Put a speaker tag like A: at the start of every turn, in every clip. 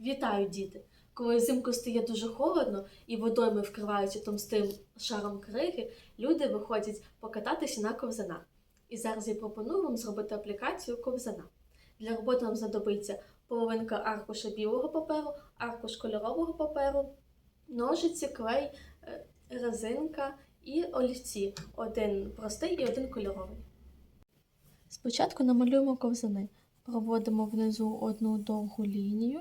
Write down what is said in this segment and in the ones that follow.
A: Вітаю, діти! Коли взимку стає дуже холодно і водойми вкриваються товстим шаром криги, люди виходять покататися на ковзанах. І зараз я пропоную вам зробити аплікацію ковзана. Для роботи нам знадобиться половинка аркуша білого паперу, аркуш кольорового паперу, ножиці, клей, е, резинка і олівці. Один простий і один кольоровий. Спочатку намалюємо ковзани. Проводимо внизу одну довгу лінію,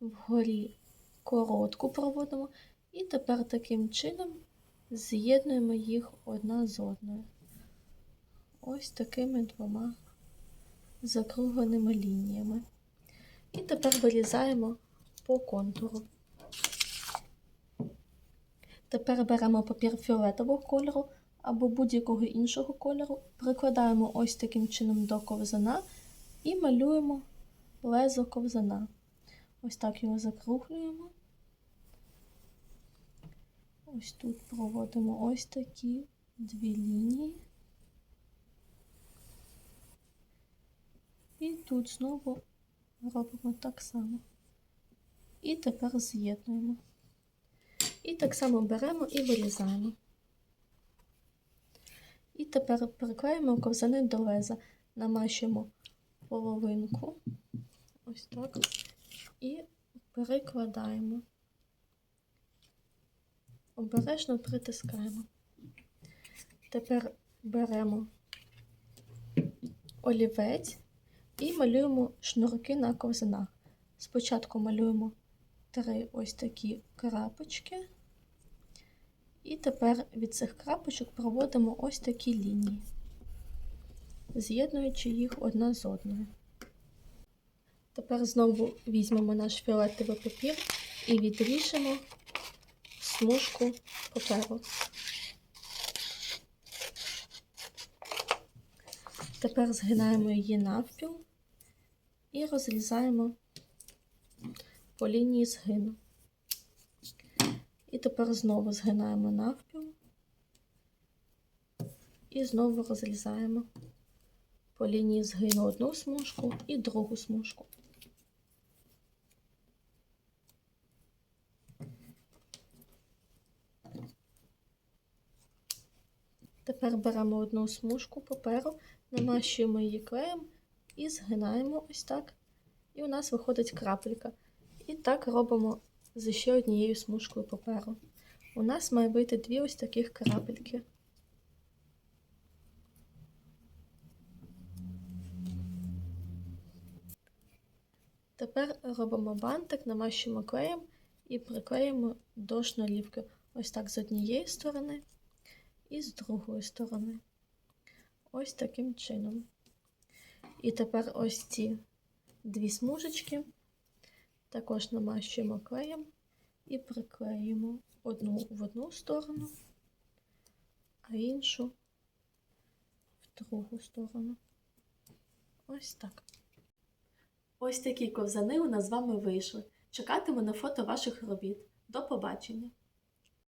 A: вгорі коротку проводимо, і тепер таким чином з'єднуємо їх одна з одною. Ось такими двома закругленими лініями. І тепер вирізаємо по контуру. Тепер беремо папір фіолетового кольору або будь-якого іншого кольору, прикладаємо ось таким чином до ковзана і малюємо лезо ковзана. Ось так його закруглюємо. Ось тут проводимо ось такі дві лінії. І тут знову робимо так само. І тепер з'єднуємо. І так само беремо і вирізаємо. І тепер приклеїмо ковзани до леза, намащуємо половинку, ось так, і перекладаємо. Обережно притискаємо. Тепер беремо олівець і малюємо шнурки на ковзанах. Спочатку малюємо три ось такі крапочки. І тепер від цих крапочок проводимо ось такі лінії, з'єднуючи їх одна з одною. Тепер знову візьмемо наш фіолетовий папір і відріжемо смужку паперу. Тепер згинаємо її навпіл і розрізаємо по лінії згину. І тепер знову згинаємо навпіл і знову розрізаємо по лінії згину одну смужку і другу смужку. Тепер беремо одну смужку паперу, намащуємо її клеєм і згинаємо ось так. І у нас виходить крапелька. І так робимо з ще однією смужкою паперу. У нас має вийти дві ось таких крапельки. Тепер робимо бантик, намащуємо клеєм і приклеїмо до шнурівки. Ось так з однієї сторони і з другої сторони. Ось таким чином. І тепер ось ці дві смужечки також намащуємо клеєм і приклеїмо одну в одну сторону, а іншу в другу сторону. Ось так. Ось такі ковзани у нас з вами вийшли. Чекатиму на фото ваших робіт. До побачення!